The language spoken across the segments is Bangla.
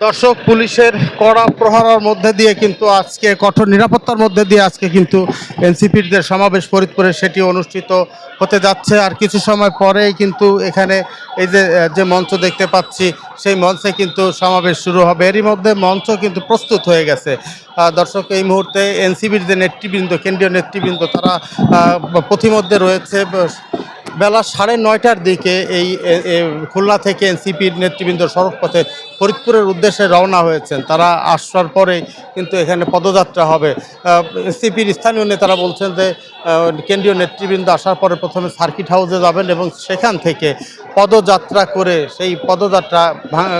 দর্শক, পুলিশের কড়া প্রহারার মধ্যে দিয়ে কিন্তু আজকে, কঠোর নিরাপত্তার মধ্যে দিয়ে আজকে কিন্তু এনসিপির যে সমাবেশ ফরিদপুরে সেটি অনুষ্ঠিত হতে যাচ্ছে। আর কিছু সময় পরেই কিন্তু এখানে এই যে যে মঞ্চ দেখতে পাচ্ছি, সেই মঞ্চে কিন্তু সমাবেশ শুরু হবে। এরই মধ্যে মঞ্চ কিন্তু প্রস্তুত হয়ে গেছে। দর্শক, এই মুহূর্তে এনসিপির যে নেতৃবৃন্দ, কেন্দ্রীয় নেতৃবৃন্দ, তারা পথিমধ্যে রয়েছে। বেলা সাড়ে নয়টার দিকে এই খুলনা থেকে এনসিপির নেতৃবৃন্দ সড়কপথে ফরিদপুরের উদ্দেশ্যে রওনা হয়েছেন। তারা আসার পরে কিন্তু এখানে পদযাত্রা হবে। এনসিপির স্থানীয় নেতারা বলছেন যে কেন্দ্রীয় নেতৃবৃন্দ আসার পরে প্রথমে সার্কিট হাউসে যাবেন এবং সেখান থেকে পদযাত্রা করে সেই পদযাত্রা ভাঙা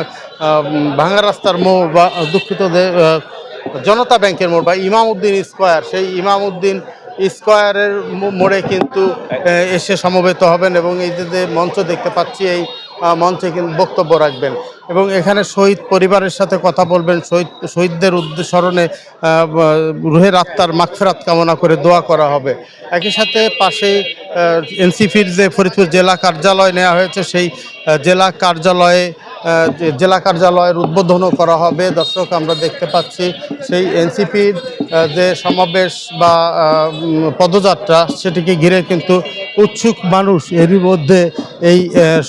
ভাঙা রাস্তার মোড় বা দুঃখিত জনতা ব্যাংকের মোড় বা ইমামউদ্দিন স্কোয়ার, সেই ইমামউদ্দিন স্কোয়ারের মোড়ে কিন্তু এসে সমবেত হবেন এবং এই যে মঞ্চ দেখতে পাচ্ছি, এই মঞ্চে কিন্তু বক্তব্য রাখবেন। এবং এখানে শহীদ পরিবারের সাথে কথা বলবেন, শহীদ, শহীদদের স্মরণে রুহের আত্মার মাগফেরাত কামনা করে দোয়া করা হবে। একই সাথে পাশেই এনসিপির যে ফরিদপুর জেলা কার্যালয় নেওয়া হয়েছে, সেই জেলা কার্যালয়ে জেলা কার্যালয়ের উদ্বোধনও করা হবে। দর্শক, আমরা দেখতে পাচ্ছি, সেই এনসিপির যে সমাবেশ বা পদযাত্রা, সেটিকে ঘিরে কিন্তু উৎসুক মানুষ এরই মধ্যে এই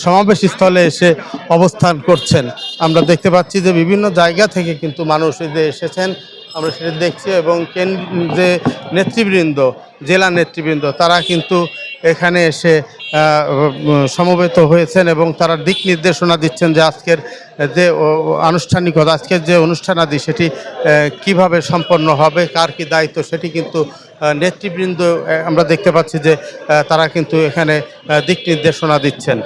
সমাবেশ স্থলে এসে অবস্থান করছেন। আমরা দেখতে পাচ্ছি যে বিভিন্ন জায়গা থেকে কিন্তু মানুষ যে এসেছেন, আমরা সেটা দেখছি এবং কেন, যে নেতৃবৃন্দ, জেলা নেতৃবৃন্দ, তারা কিন্তু এখানে এসে সমবেত হয়েছেন এবং তারা দিক নির্দেশনা দিচ্ছেন যে আজকের যে আনুষ্ঠানিকতা আজকের যে অনুষ্ঠানাদি সেটি আহ, কীভাবে সম্পন্ন হবে কার কি দায়িত্ব সেটি কিন্তু নেতৃবৃন্দ আমরা দেখতে পাচ্ছি যে তারা কিন্তু এখানে দিক নির্দেশনা দিচ্ছেন।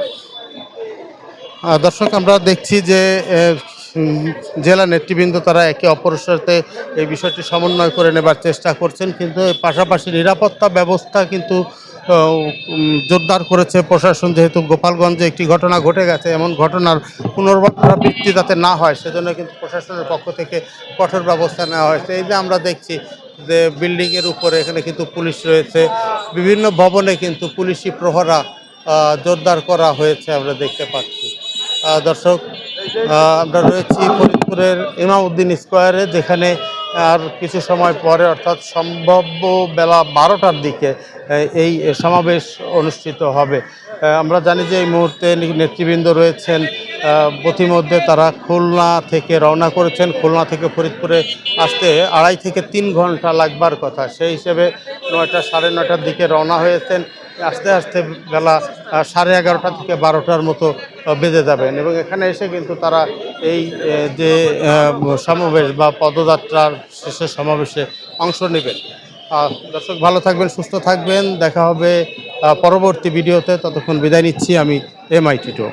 দর্শক আমরা দেখছি যে জেলা নেতৃবৃন্দ তারা একে অপরের সাথে এই বিষয়টি সমন্বয় করে নেবার চেষ্টা করছেন কিন্তু পাশাপাশি নিরাপত্তা ব্যবস্থা কিন্তু জোরদার করেছে প্রশাসন, যেহেতু গোপালগঞ্জে একটি ঘটনা ঘটে গেছে, এমন ঘটনার পুনরাবৃত্তি যাতে না হয়, সেজন্য কিন্তু প্রশাসনের পক্ষ থেকে কঠোর ব্যবস্থা নেওয়া হয়েছে। এই যে আমরা দেখছি যে বিল্ডিংয়ের উপরে এখানে কিন্তু পুলিশ রয়েছে, বিভিন্ন ভবনে কিন্তু পুলিশি প্রহরা জোরদার করা হয়েছে আমরা দেখতে পাচ্ছি। দর্শক আমরা রয়েছি ফরিদপুরের ইমামউদ্দিন স্কোয়ারে, যেখানে আর কিছু সময় পরে, অর্থাৎ সম্ভাব্য বেলা বারোটার দিকে এই সমাবেশ অনুষ্ঠিত হবে। আমরা জানি যে এই মুহূর্তে নেতৃবৃন্দ রয়েছেন পথিমধ্যে তারা খুলনা থেকে রওনা করেছেন। খুলনা থেকে ফরিদপুরে আসতে আড়াই থেকে তিন ঘণ্টা লাগবার কথা। সেই হিসেবে নয়টা সাড়ে নয়টার দিকে রওনা হয়েছেন। আস্তে আস্তে বেলা সাড়ে এগারোটা থেকে বারোটার মতো বেঁধে যাবেন এবং এখানে এসে কিন্তু তারা এই যে সমাবেশ বা পদযাত্রার শেষের সমাবেশে অংশ নেবেন। দর্শক, ভালো থাকবেন, সুস্থ থাকবেন। দেখা হবে পরবর্তী ভিডিওতে। ততক্ষণ বিদায় নিচ্ছি আমি এম আই টিটো।